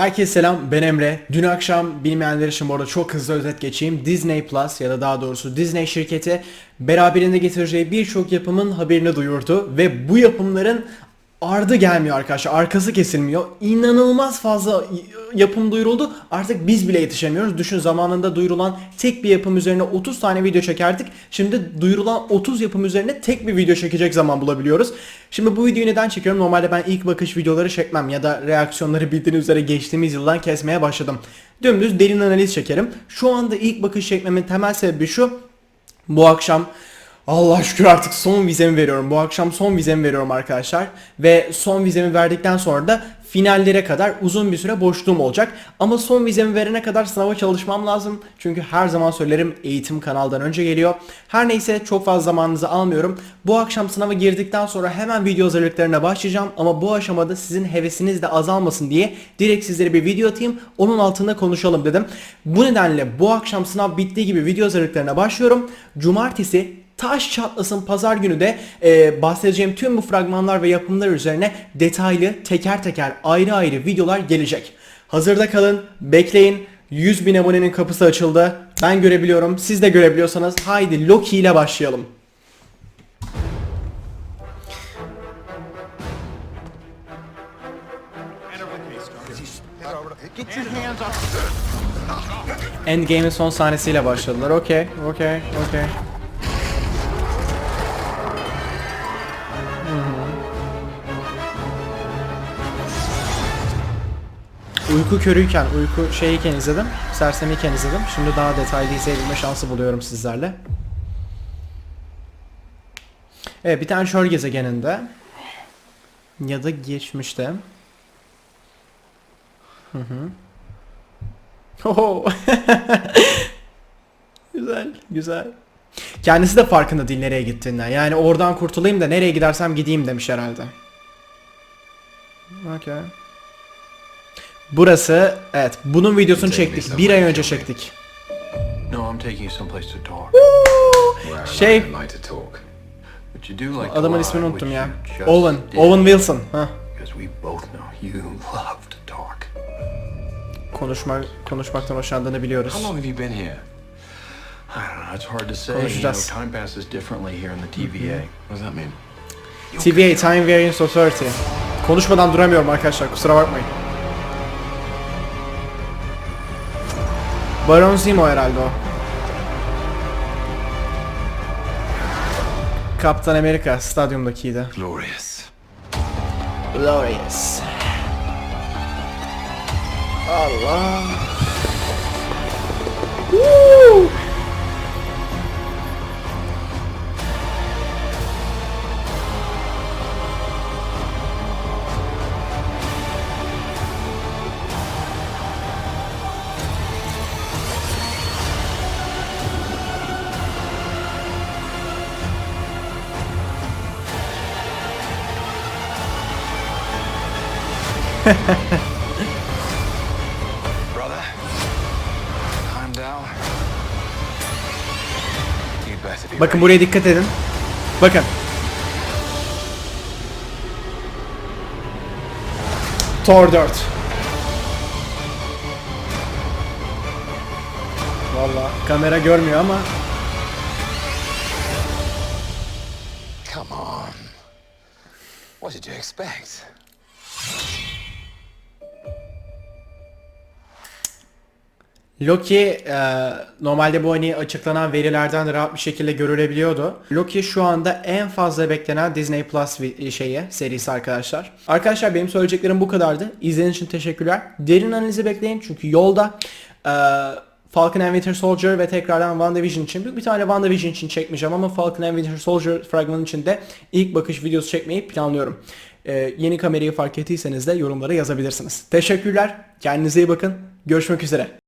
Herkese selam ben Emre. Dün akşam bilmeyenler için bu arada çok hızlı özet geçeyim. Disney Plus ya da daha doğrusu Disney şirketi beraberinde getireceği birçok yapımın haberini duyurdu. Ve bu yapımların ardı gelmiyor arkadaşlar. Arkası kesilmiyor. İnanılmaz fazla yapım duyuruldu. Artık biz bile yetişemiyoruz. Düşün zamanında duyurulan tek bir yapım üzerine 30 tane video çekerdik. Şimdi duyurulan 30 yapım üzerine tek bir video çekecek zaman bulabiliyoruz. Şimdi bu videoyu neden çekiyorum? Normalde ben ilk bakış videoları çekmem ya da reaksiyonları bildiğiniz üzere geçtiğimiz yıldan kesmeye başladım. Dümdüz derin analiz çekerim. Şu anda ilk bakış çekmemin temel sebebi şu. Bu akşam Allah şükür artık son vizemi veriyorum. Bu akşam son vizemi veriyorum arkadaşlar. Ve son vizemi verdikten sonra da finallere kadar uzun bir süre boşluğum olacak. Ama son vizemi verene kadar sınava çalışmam lazım. Çünkü her zaman söylerim eğitim kanaldan önce geliyor. Her neyse çok fazla zamanınızı almıyorum. Bu akşam sınava girdikten sonra hemen video hazırlıklarına başlayacağım. Ama bu aşamada sizin hevesiniz de azalmasın diye direkt sizlere bir video atayım. Onun altında konuşalım dedim. Bu nedenle bu akşam sınav bittiği gibi video hazırlıklarına başlıyorum. Cumartesi taş çatlasın pazar günü de e, bahsedeceğim tüm bu fragmanlar ve yapımlar üzerine detaylı teker teker ayrı ayrı videolar gelecek. Hazırda kalın, bekleyin. 100 bin abonenin kapısı açıldı. Ben görebiliyorum. Siz de görebiliyorsanız haydi Loki ile başlayalım. Endgame'in son sahnesiyle başladılar. Okey, okey, okey. Uyku körüyken, uyku şeyiken izledim. Sersemiyken izledim. Şimdi daha detaylı izleyebilme şansı buluyorum sizlerle. Evet bir tane şöyle gezegeninde ya da geçmişte. Hı hı. Oho. güzel, güzel. Kendisi de farkında değil nereye gittiğinden. Yani oradan kurtulayım da nereye gidersem gideyim demiş herhalde. Okey. Burası, evet bunun videosunu çektik. Bir ay önce çektik. No, I'm taking you someplace to talk. Şey- I like to talk. But you do like to Adamın ismini unuttum ya. Owen. Owen Wilson. Hah. Because we both know you love to talk. Konuşmak, konuşmaktan hoşlandığını biliyoruz. How long have you been here? I don't know. It's hard to say. You know, Konuşacağız. time passes differently here in the TVA. What does that mean? TVA, Time Variance Authority. Konuşmadan duramıyorum arkadaşlar kusura bakmayın. Baron Zemo herhalde o. Kaptan Amerika stadyumdakiydi. Glorious. Glorious. Allah. Brother, calm down. You better be Bakın buraya dikkat edin. Bakın. Thor 4. Valla kamera görmüyor ama Come on. What did you expect? Loki e, normalde bu hani açıklanan verilerden rahat bir şekilde görülebiliyordu. Loki şu anda en fazla beklenen Disney Plus şeyi serisi arkadaşlar. Arkadaşlar benim söyleyeceklerim bu kadardı. İzlediğiniz için teşekkürler. Derin analizi bekleyin çünkü yolda e, Falcon and Winter Soldier ve tekrardan WandaVision için bir tane WandaVision için çekmeyeceğim ama Falcon and Winter Soldier fragmanı için de ilk bakış videosu çekmeyi planlıyorum. E, yeni kamerayı fark ettiyseniz de yorumlara yazabilirsiniz. Teşekkürler. Kendinize iyi bakın. Görüşmek üzere.